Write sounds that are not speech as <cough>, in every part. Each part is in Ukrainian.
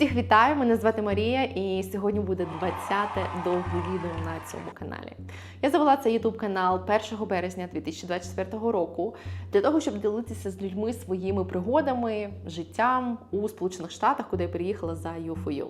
Всіх вітаю! Мене звати Марія, і сьогодні буде 20-те довге відео на цьому каналі. Я завела цей YouTube канал 1 березня 2024 року для того, щоб ділитися з людьми своїми пригодами, життям у Сполучених Штатах, куди я переїхала за U4U.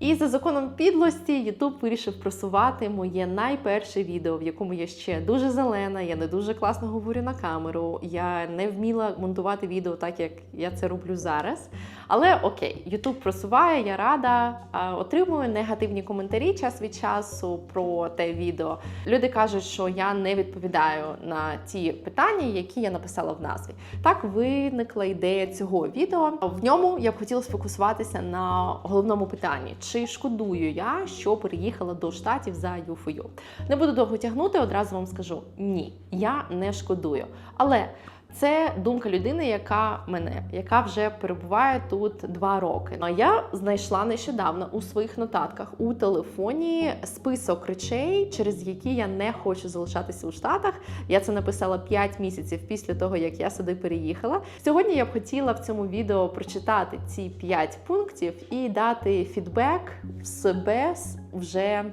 І за законом підлості YouTube вирішив просувати моє найперше відео, в якому я ще дуже зелена, я не дуже класно говорю на камеру. Я не вміла монтувати відео так, як я це роблю зараз. Але окей, YouTube просуває, я рада. Отримую негативні коментарі час від часу про те відео. Люди кажуть, що я не відповідаю на ті питання, які я написала в назві. Так виникла ідея цього відео. В ньому я б хотіла сфокусуватися на головному питанні: чи шкодую я, що переїхала до штатів за ЮФОЮ? Не буду довго тягнути, одразу вам скажу: ні, я не шкодую. Але це думка людини, яка мене, яка вже перебуває тут два роки. А я знайшла нещодавно у своїх нотатках у телефоні список речей, через які я не хочу залишатися у Штатах. Я це написала 5 місяців після того, як я сюди переїхала. Сьогодні я б хотіла в цьому відео прочитати ці 5 пунктів і дати фідбек в себе вже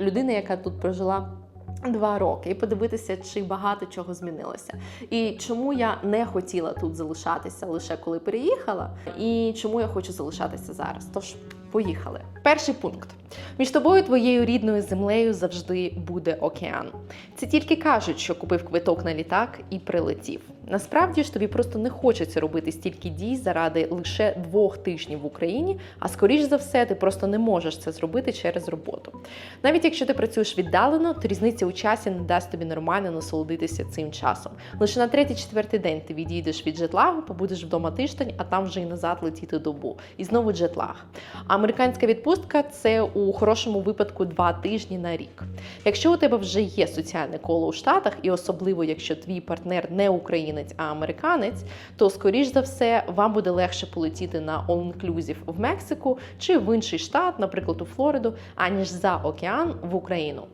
людини, яка тут прожила. Два роки і подивитися, чи багато чого змінилося, і чому я не хотіла тут залишатися лише коли переїхала, і чому я хочу залишатися зараз. Тож поїхали. Перший пункт: між тобою, твоєю рідною землею завжди буде океан. Це тільки кажуть, що купив квиток на літак і прилетів. Насправді ж тобі просто не хочеться робити стільки дій заради лише двох тижнів в Україні, а скоріш за все, ти просто не можеш це зробити через роботу. Навіть якщо ти працюєш віддалено, то різниця у часі не дасть тобі нормально насолодитися цим часом. Лише на третій-четвертий день ти відійдеш від джетлагу, побудеш вдома тиждень, а там вже і назад летіти добу. І знову джетлаг. Американська відпустка це у хорошому випадку два тижні на рік. Якщо у тебе вже є соціальне коло у Штатах, і особливо якщо твій партнер не українець, а американець, то скоріш за все вам буде легше полетіти на all-inclusive в Мексику чи в інший штат, наприклад, у Флориду, аніж за океан в Україну.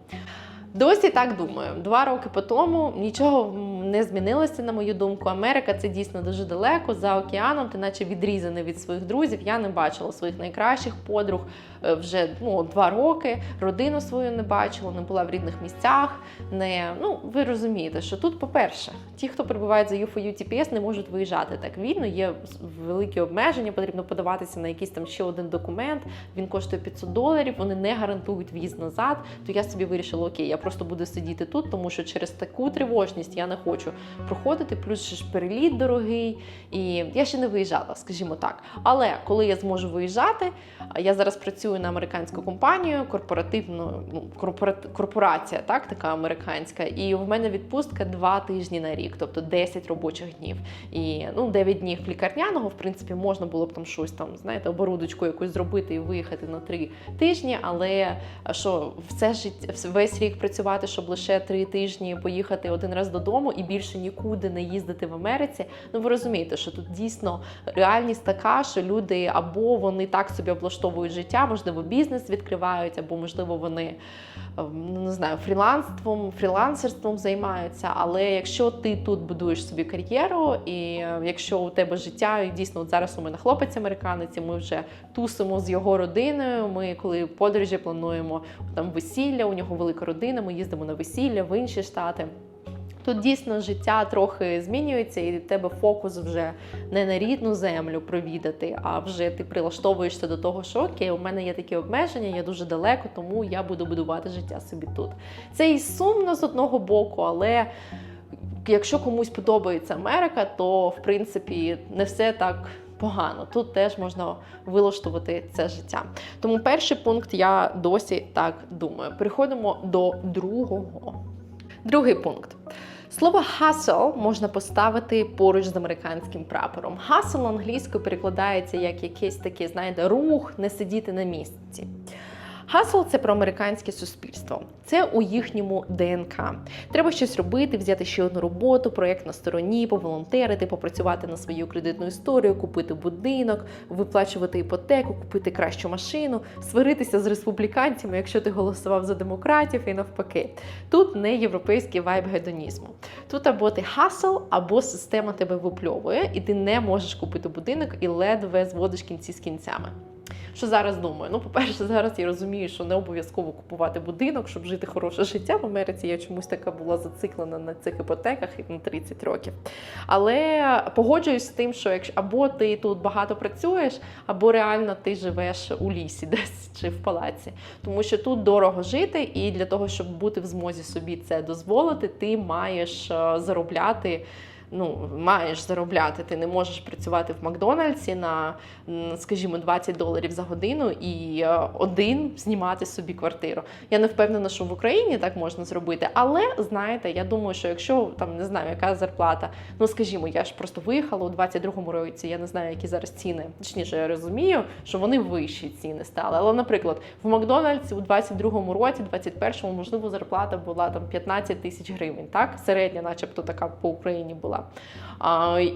Досі так думаю. Два роки по тому нічого не змінилося, на мою думку. Америка це дійсно дуже далеко. За океаном, ти наче відрізаний від своїх друзів. Я не бачила своїх найкращих подруг е, вже ну, два роки. Родину свою не бачила, не була в рідних місцях. Не ну ви розумієте, що тут, по-перше, ті, хто прибувають за UFO TPS, не можуть виїжджати так вільно. Є великі обмеження, потрібно подаватися на якийсь там ще один документ. Він коштує 500 доларів. Вони не гарантують в'їзд назад. То я собі вирішила, окей, я просто буду сидіти тут, тому що через таку тривожність я не хочу проходити. Плюс ще ж переліт дорогий, і я ще не виїжджала, скажімо так. Але коли я зможу виїжджати, я зараз працюю на американську компанію, корпоративну ну, корпорація, так така американська, і в мене відпустка два тижні на рік, тобто 10 робочих днів. І ну 9 днів лікарняного, в принципі, можна було б там щось там, знаєте, оборудочку якусь зробити і виїхати на три тижні. Але що все життя весь рік працювати, щоб лише три тижні поїхати один раз додому і більше нікуди не їздити в Америці. Ну ви розумієте, що тут дійсно реальність така, що люди або вони так собі облаштовують життя, можливо, бізнес відкривають, або можливо вони ну, не знаю, фріланством, фрілансерством займаються. Але якщо ти тут будуєш собі кар'єру, і якщо у тебе життя, і дійсно от зараз у мене хлопець американець, і ми вже тусимо з його родиною. Ми коли подорожі плануємо там весілля, у нього велика родина. Ми їздимо на весілля в інші штати. Тут дійсно життя трохи змінюється, і в тебе фокус вже не на рідну землю провідати, а вже ти прилаштовуєшся до того, що окей, у мене є такі обмеження, я дуже далеко, тому я буду будувати життя собі тут. Це і сумно з одного боку, але якщо комусь подобається Америка, то в принципі не все так. Погано, тут теж можна вилаштувати це життя. Тому перший пункт я досі так думаю. Переходимо до другого. Другий пункт. Слово hustle можна поставити поруч з американським прапором. Hustle англійською перекладається як якийсь такий, знаєте, рух, не сидіти на місці. Хасл це про американське суспільство. Це у їхньому ДНК. Треба щось робити, взяти ще одну роботу, проєкт на стороні, поволонтерити, попрацювати на свою кредитну історію, купити будинок, виплачувати іпотеку, купити кращу машину, сваритися з республіканцями, якщо ти голосував за демократів і навпаки. Тут не європейський вайб гедонізму. Тут або ти хасл, або система тебе випльовує, і ти не можеш купити будинок і ледве зводиш кінці з кінцями. Що зараз думаю? Ну, по-перше, зараз я розумію, що не обов'язково купувати будинок, щоб жити хороше життя в Америці. Я чомусь така була зациклена на цих іпотеках на 30 років. Але погоджуюсь з тим, що якщо або ти тут багато працюєш, або реально ти живеш у лісі, <laughs> десь чи в палаці. Тому що тут дорого жити, і для того, щоб бути в змозі собі це дозволити, ти маєш е, заробляти. Ну, маєш заробляти. Ти не можеш працювати в Макдональдсі на, скажімо, 20 доларів за годину і е, один знімати собі квартиру. Я не впевнена, що в Україні так можна зробити. Але знаєте, я думаю, що якщо там не знаю, яка зарплата, ну скажімо, я ж просто виїхала у 22-му році. Я не знаю, які зараз ціни. Точніше, я розумію, що вони вищі ціни стали. Але, наприклад, в Макдональдсі у 22-му році, 21-му, можливо, зарплата була там 15 тисяч гривень. Так, середня, начебто, така по Україні була.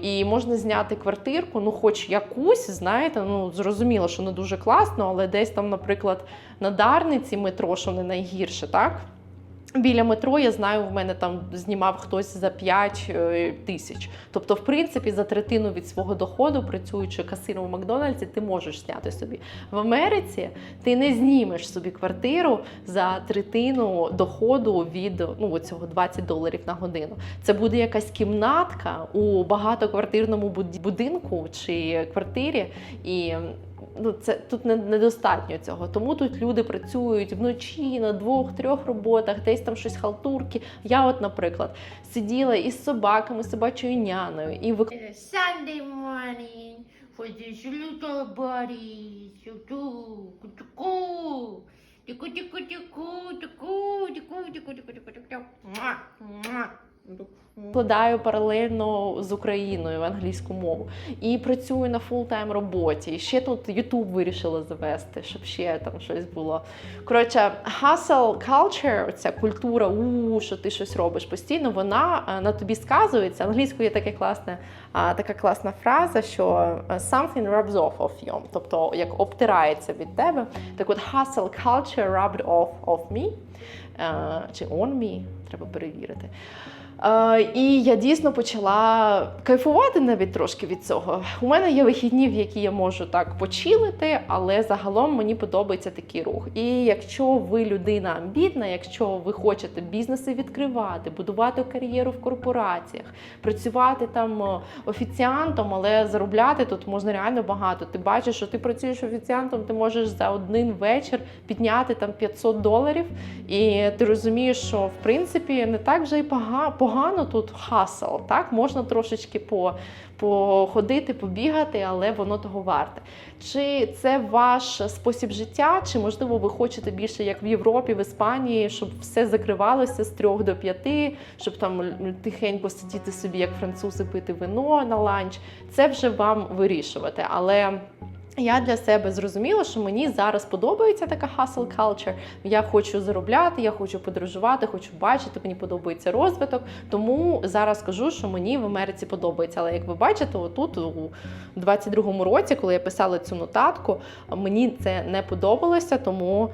І можна зняти квартирку, ну, хоч якусь, знаєте, ну зрозуміло, що не дуже класно, але десь там, наприклад, на Дарниці метро, що не найгірше, так? Біля метро я знаю, в мене там знімав хтось за 5 е, тисяч. Тобто, в принципі, за третину від свого доходу, працюючи касиром в Макдональдсі, ти можеш зняти собі. В Америці ти не знімеш собі квартиру за третину доходу від ну, цього 20 доларів на годину. Це буде якась кімнатка у багатоквартирному буд- будинку чи квартирі. І ну, це тут не, недостатньо цього. Тому тут люди працюють вночі на двох-трьох роботах, десь там щось халтурки. Я, от, наприклад, сиділа із собаками, собачою няною, і вик... A Sunday morning for this little buddy. Tuku, Вкладаю паралельно з Україною в англійську мову і працюю на фултайм роботі. І ще тут Ютуб вирішила завести, щоб ще там щось було. Коротше, hustle culture, ця культура, у що ти щось робиш постійно, вона е, на тобі сказується. Англійською є таке класне, е, така класна фраза, що е, something rubs off of you, тобто як обтирається від тебе. Так от hustle culture rubbed off of me, чи on me, треба перевірити. Е, і я дійсно почала кайфувати навіть трошки від цього. У мене є вихідні, в які я можу так почилити, але загалом мені подобається такий рух. І якщо ви людина амбітна, якщо ви хочете бізнеси відкривати, будувати кар'єру в корпораціях, працювати там е, офіціантом, але заробляти тут можна реально багато. Ти бачиш, що ти працюєш офіціантом, ти можеш за один вечір підняти там 500 доларів, і ти розумієш, що в принципі не так вже й пога- погано тут хасл. Так можна трошечки по, походити, побігати, але воно того варте. Чи це ваш спосіб життя, чи можливо ви хочете більше як в Європі, в Іспанії, щоб все закривалося з трьох до п'яти, щоб там тихенько сидіти собі, як французи, пити вино на ланч? Це вже вам вирішувати. Але я для себе зрозуміла, що мені зараз подобається така hustle culture. Я хочу заробляти, я хочу подорожувати, хочу бачити, мені подобається розвиток. Тому зараз кажу, що мені в Америці подобається. Але як ви бачите, отут у 22-му році, коли я писала цю нотатку, мені це не подобалося, тому.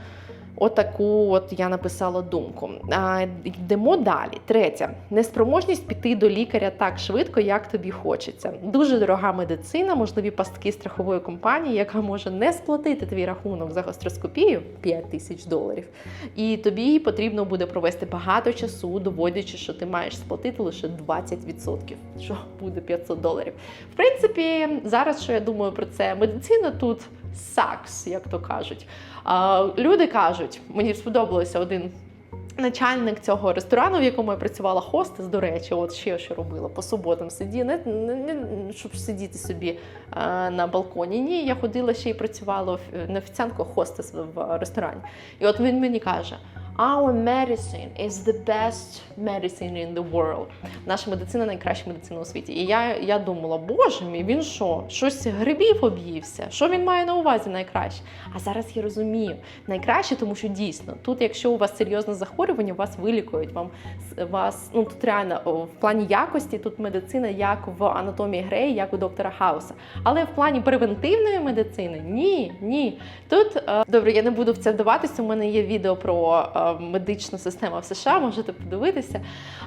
Отаку от я написала думку. А, йдемо далі. Третє неспроможність піти до лікаря так швидко, як тобі хочеться. Дуже дорога медицина, можливі пастки страхової компанії, яка може не сплатити твій рахунок за гастроскопію 5 тисяч доларів. І тобі потрібно буде провести багато часу, доводячи, що ти маєш сплатити лише 20%, що буде 500 доларів. В принципі, зараз що я думаю про це, медицина тут сакс, як то кажуть. А, Люди кажуть, мені сподобалося один. Начальник цього ресторану, в якому я працювала, хостес, до речі, от ще що робила по суботам сиділа, не, не, не щоб сидіти собі е, на балконі. Ні, я ходила ще й працювала на офіціанткою, хостес в ресторані. І от він мені каже: Our medicine is the best medicine in the world. Наша медицина найкраща медицина у світі. І я, я думала, боже мій, він що? Щось грибів об'ївся? Що він має на увазі найкраще? А зараз я розумію, найкраще, тому що дійсно тут, якщо у вас серйозне захворювання, вас вилікують. Вам вас ну тут реально в плані якості, тут медицина як в анатомії Греї, як у доктора Хауса. Але в плані превентивної медицини ні, ні. Тут е, добре, я не буду в це вдаватися. У мене є відео про е, медична система в США, можете подивитися.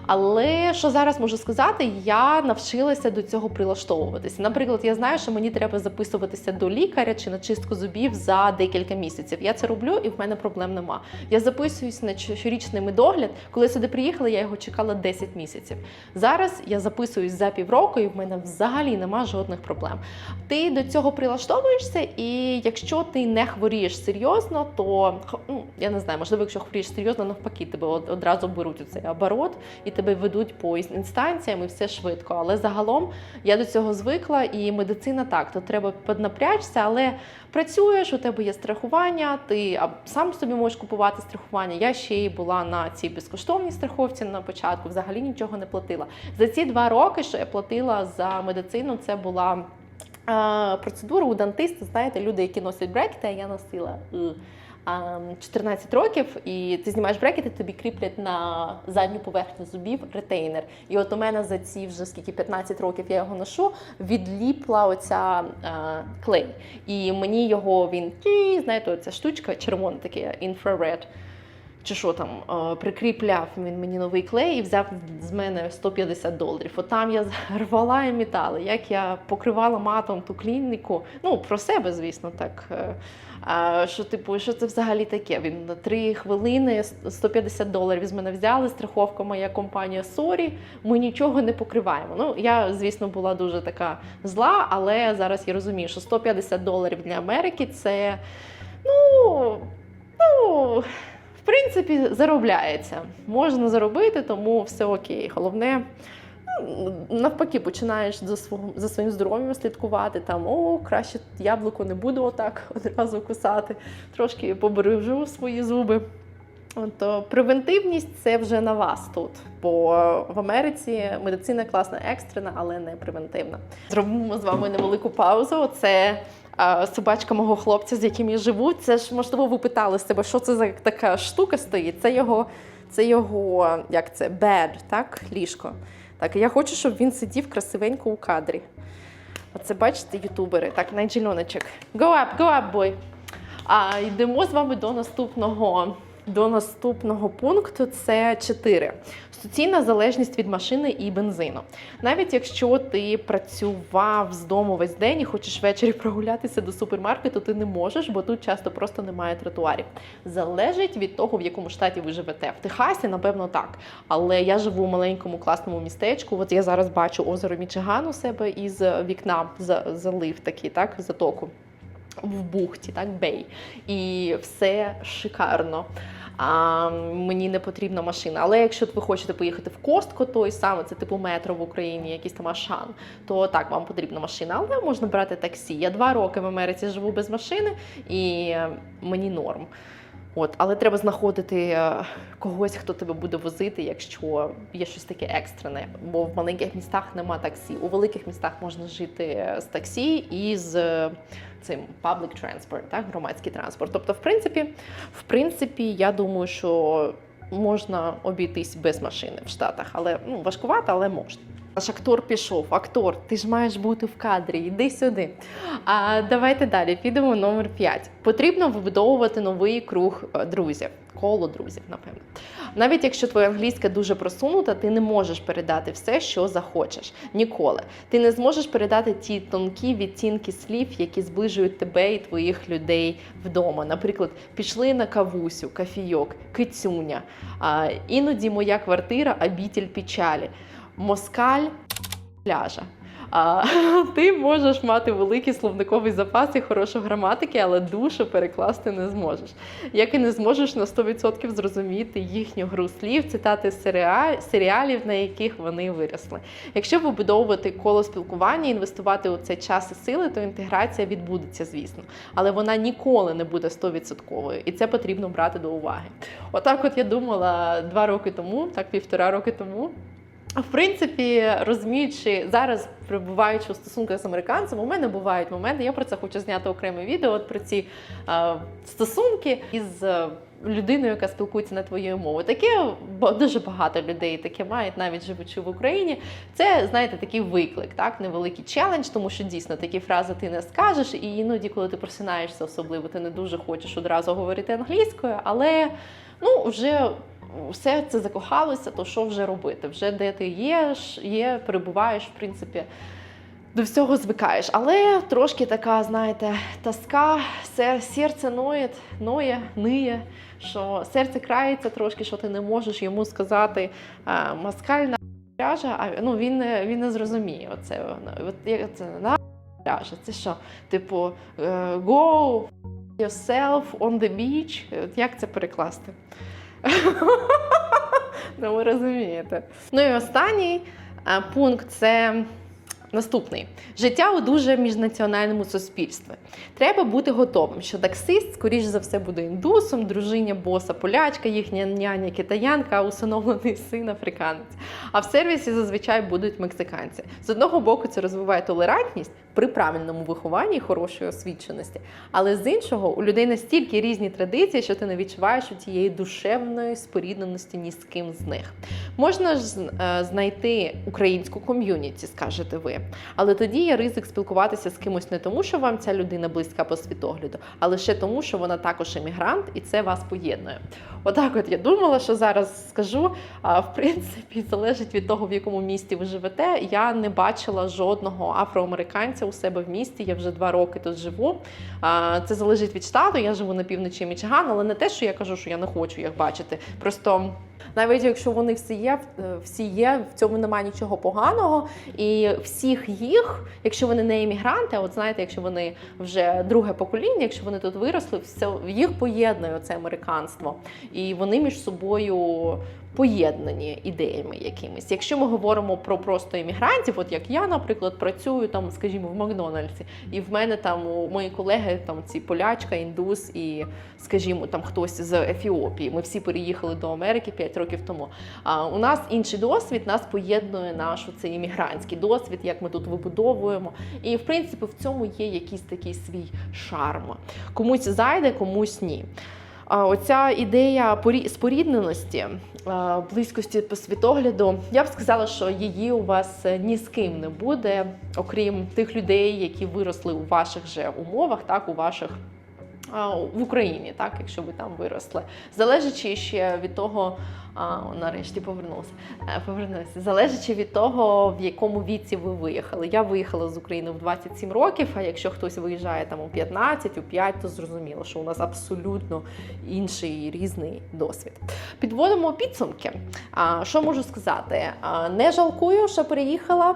Але що зараз можу сказати, я навчилася до цього прилаштовуватися. Наприклад, я знаю, що мені треба записуватися до лікаря чи на чистку зубів за декілька місяців. Я це роблю, і в мене проблем нема. Я записуюсь на щорічний медогляд. Коли сюди приїхала, я його чекала 10 місяців. Зараз я записуюсь за півроку, і в мене взагалі нема жодних проблем. Ти до цього прилаштовуєшся, і якщо ти не хворієш серйозно, то ну, я не знаю, можливо, якщо хворієш серйозно, навпаки, тебе одразу беруть у цей оборот і тебе ведуть по інстанціям, і все швидко. Але загалом я до цього звикла, і медицина так, то треба піднапрячся, але працюєш, у тебе є страхування, ти сам собі можеш купувати страхування. Я ще й була на цій безкоштовній страховці на початку, взагалі нічого не платила. За ці два роки, що я платила за медицину, це була. Процедура у дантиста, знаєте, люди, які носять брекети, а я носила е, 14 років, і ти знімаєш брекети, тобі кріплять на задню поверхню зубів ретейнер. І от у мене за ці вже скільки 15 років я його ношу, відліпла оця клей. І мені його він знаєте, оця штучка червона, таке infrared, чи що там, е, прикріпляв він мені новий клей і взяв з мене 150 доларів. От там я <laughs> рвала і метали, як я покривала матом ту клініку. Ну, про себе, звісно, так. е, а, що, типу, що це взагалі таке? Він на 3 хвилини 150 доларів з мене взяли, страховка моя компанія Сорі, ми нічого не покриваємо. Ну, я, звісно, була дуже така зла, але зараз я розумію, що 150 доларів для Америки це ну, ну, принципі, заробляється. Можна заробити, тому все окей. Головне. ну, Навпаки, починаєш за свого за своїм здоров'ям слідкувати. Там о, краще яблуко не буду отак одразу кусати, трошки побережу свої зуби. То превентивність це вже на вас тут. Бо в Америці медицина класна екстрена, але не превентивна. Зробимо з вами невелику паузу. Це собачка мого хлопця, з яким я живу. Це ж можливо, ви питали себе, що це за така штука стоїть. Це його, це його як це бед, так, ліжко. Так, я хочу, щоб він сидів красивенько у кадрі. Оце бачите, ютубери. Так, найджельоночок. Go up, go up, boy. А йдемо з вами до наступного. До наступного пункту це 4. Суцільна залежність від машини і бензину. Навіть якщо ти працював з дому весь день і хочеш ввечері <laughs> прогулятися до супермаркету, ти не можеш, бо тут часто просто немає тротуарів. Залежить від того, в якому штаті ви живете. В Техасі, напевно, так. Але я живу у маленькому класному містечку. От я зараз бачу озеро Мічиган у себе із вікна за- залив такий, так, затоку в бухті, так, бей. І все шикарно. А, мені не потрібна машина. Але якщо ви хочете поїхати в Костко, той саме, це типу метро в Україні, якийсь там Ашан, то так, вам потрібна машина. Але можна брати таксі. Я два роки в Америці живу без машини, і е, мені норм. От, але треба знаходити е, когось, хто тебе буде возити, якщо є щось таке екстрене. Бо в маленьких містах нема таксі. У великих містах можна жити е, з таксі і з е, цим public transport, так, громадський транспорт. Тобто, в принципі, в принципі, я думаю, що можна обійтись без машини в Штатах, але ну, важкувато, але можна. Наш актор пішов. Актор, ти ж маєш бути в кадрі, йди сюди. А давайте далі. Підемо номер 5. Потрібно вибудовувати новий круг е, друзів, коло друзів, напевно. Навіть якщо твоя англійська дуже просунута, ти не можеш передати все, що захочеш. Ніколи. Ти не зможеш передати ті тонкі відтінки слів, які зближують тебе і твоїх людей вдома. Наприклад, пішли на кавусю, кафійок, кицюня. А, іноді моя квартира обітель печалі. Москаль пляжа. А, <laughs> ти можеш мати великий словниковий запас і хорошу граматики, але душу перекласти не зможеш. Як і не зможеш на 100% зрозуміти їхню гру слів, цитати серіалів, на яких вони виросли. Якщо вибудовувати коло спілкування, інвестувати у це час і сили, то інтеграція відбудеться, звісно, але вона ніколи не буде 100%, і це потрібно брати до уваги. Отак, от я думала два роки тому, так півтора роки тому. В принципі, розуміючи зараз, перебуваючи у стосунках з американцем, у мене бувають моменти. Я про це хочу зняти окреме відео. От про ці е, стосунки із е, людиною, яка спілкується на твоєю мовою. Таке дуже багато людей таке мають, навіть живучи в Україні. Це знаєте такий виклик, так невеликий челендж, тому що дійсно такі фрази ти не скажеш, і іноді, коли ти просинаєшся, особливо ти не дуже хочеш одразу говорити англійською, але ну вже все це закохалося, то що вже робити? Вже де ти є, є, перебуваєш, в принципі. До всього звикаєш, але трошки така, знаєте, тоска, серце ноє, ноє, ниє, що серце крається трошки, що ти не можеш йому сказати а, москальна пляжа, а ну він він не зрозуміє. Оце як це на пляжа. Це що? Типу е, go yourself on the beach. Як це перекласти? <laughs> Ну, ви розумієте. Ну і останній пункт це наступний: життя у дуже міжнаціональному суспільстві. Треба бути готовим, що таксист, скоріш за все, буде індусом, дружиня боса полячка, їхня няня китаянка, усиновлений син африканець. А в сервісі зазвичай будуть мексиканці. З одного боку, це розвиває толерантність при правильному вихованні і хорошої освіченості. Але з іншого, у людей настільки різні традиції, що ти не відчуваєш у тієї душевної спорідненості ні з ким з них. Можна ж е, знайти українську ком'юніті, скажете ви. Але тоді є ризик спілкуватися з кимось не тому, що вам ця людина близька по світогляду, а лише тому, що вона також емігрант і це вас поєднує. Отак, от я думала, що зараз скажу. А в принципі, залежить від того, в якому місті ви живете. Я не бачила жодного афроамериканця у себе в місті. Я вже два роки тут живу. Це залежить від штату. Я живу на півночі Мічиган, але не те, що я кажу, що я не хочу їх бачити. Просто. Навіть якщо вони всі є, в- всі є, в цьому немає нічого поганого. І всіх їх, якщо вони не емігранти, от знаєте, якщо вони вже друге покоління, якщо вони тут виросли, все їх поєднує це американство, і вони між собою поєднані ідеями якимись. Якщо ми говоримо про просто іммігрантів, от як я, наприклад, працюю там, скажімо, в Макдональдсі, і в мене там у мої колеги, там ці полячка, індус і, скажімо, там хтось з Ефіопії. Ми всі переїхали до Америки 5 років тому. А у нас інший досвід, нас поєднує наш цей іммігрантський досвід, як ми тут вибудовуємо. І в принципі в цьому є якийсь такий свій шарм. Комусь зайде, комусь ні. Оця ідея порі- спорідненості, близькості по світогляду, я б сказала, що її у вас е, ні з ким не буде, окрім тих людей, які виросли у ваших же умовах, так, у ваших в Україні, так, якщо ви там виросли. Залежачи ще від того, а, нарешті повернувся. Е, Повернувся. Залежачи від того, в якому віці ви виїхали. Я виїхала з України в 27 років, а якщо хтось виїжджає там у 15, у 5, то зрозуміло, що у нас абсолютно інший різний досвід. Підводимо підсумки. А, що можу сказати? А, не жалкую, що переїхала.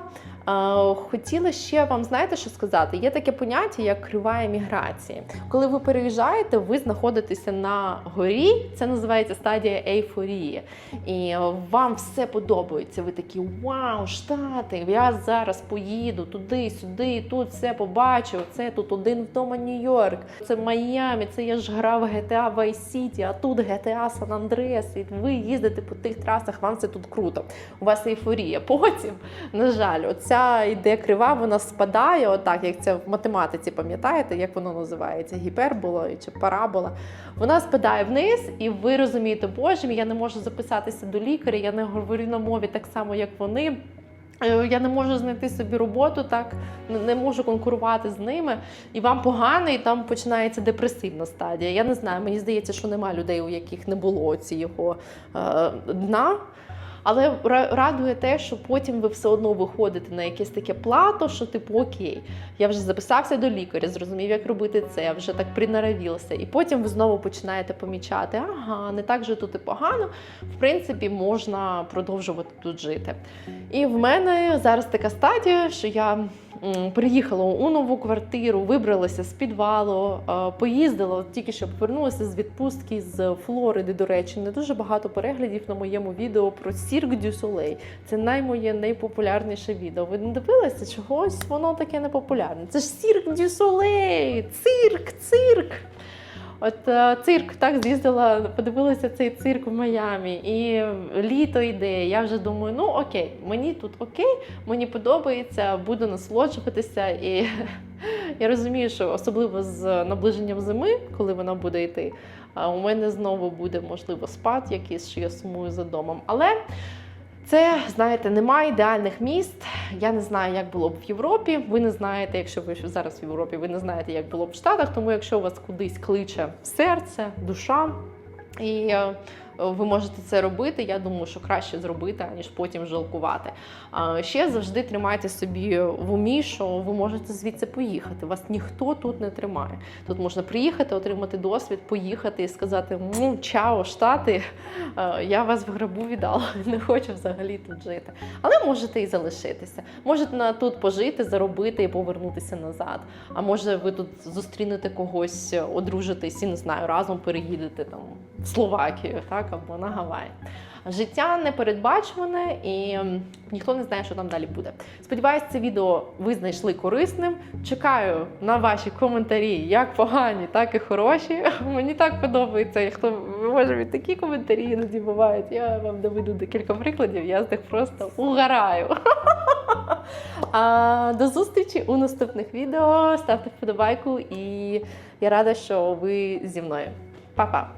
Хотіла ще вам знаєте, що сказати? Є таке поняття, як крива еміграції. Коли ви переїжджаєте, ви знаходитеся на горі, це називається стадія ейфорії. І вам все подобається. Ви такі вау, штати! Я зараз поїду туди, сюди, тут все побачу. Це тут один вдома Нью-Йорк, це Майамі, це я ж грав GTA Vice City, а тут GTA San Andreas. І ви їздите по тих трасах, вам це тут круто. У вас ейфорія. Потім, на жаль, оця йде крива, вона спадає, отак, як це в математиці, пам'ятаєте, як воно називається? Гіпербола чи парабола. Вона спадає вниз, і ви розумієте, боже мій, я не можу записатися до лікаря, я не говорю на мові так само, як вони. Е, Я не можу знайти собі роботу, так не можу конкурувати з ними. І вам погано, і там починається депресивна стадія. Я не знаю, мені здається, що нема людей, у яких не було цього е, дна. Але радує те, що потім ви все одно виходите на якесь таке плато, що типу окей, я вже записався до лікаря, зрозумів, як робити це, вже так принаравілася. І потім ви знову починаєте помічати, ага, не так же тут і погано. В принципі, можна продовжувати тут жити. І в мене зараз така стадія, що я приїхала у нову квартиру, вибралася з підвалу, поїздила, тільки що повернулася з відпустки з Флориди, до речі, не дуже багато переглядів на моєму відео про Du Soleil. Це наймоє найпопулярніше відео. Ви не дивилися чогось? Воно таке непопулярне. Це ж du Soleil! Цирк, цирк! От е, цирк, так з'їздила, подивилася цей цирк в Майамі, і літо йде. Я вже думаю, ну окей, мені тут окей, мені подобається, буду насолоджуватися. І я розумію, що особливо з наближенням зими, коли вона буде йти, у мене знову буде можливо спад якийсь, що я сумую за домом. Але це, знаєте, немає ідеальних міст. Я не знаю, як було б в Європі. Ви не знаєте, якщо ви зараз в Європі, ви не знаєте, як було б в Штатах. Тому якщо вас кудись кличе серце, душа, і е, ви можете це робити, я думаю, що краще зробити, аніж потім жалкувати. Ще завжди тримайте собі в умі, що ви можете звідси поїхати. Вас ніхто тут не тримає. Тут можна приїхати, отримати досвід, поїхати і сказати «М, чао, штати. Я вас в грабу віддала, <laughs> не хочу взагалі тут жити. Але можете і залишитися. Можете тут пожити, заробити і повернутися назад. А може, ви тут зустрінете когось, одружитесь і не знаю, разом переїдете там в Словакію, так або на Гаваї. Життя непередбачуване і ніхто не знає, що там далі буде. Сподіваюсь, це відео ви знайшли корисним. Чекаю на ваші коментарі, як погані, так і хороші. <laughs> Мені так подобається, хто може від такі коментарі іноді бувають. Я вам доведу декілька прикладів, я з них просто угораю. <laughs> А, до зустрічі у наступних відео. Ставте вподобайку і я рада, що ви зі мною. Па-па!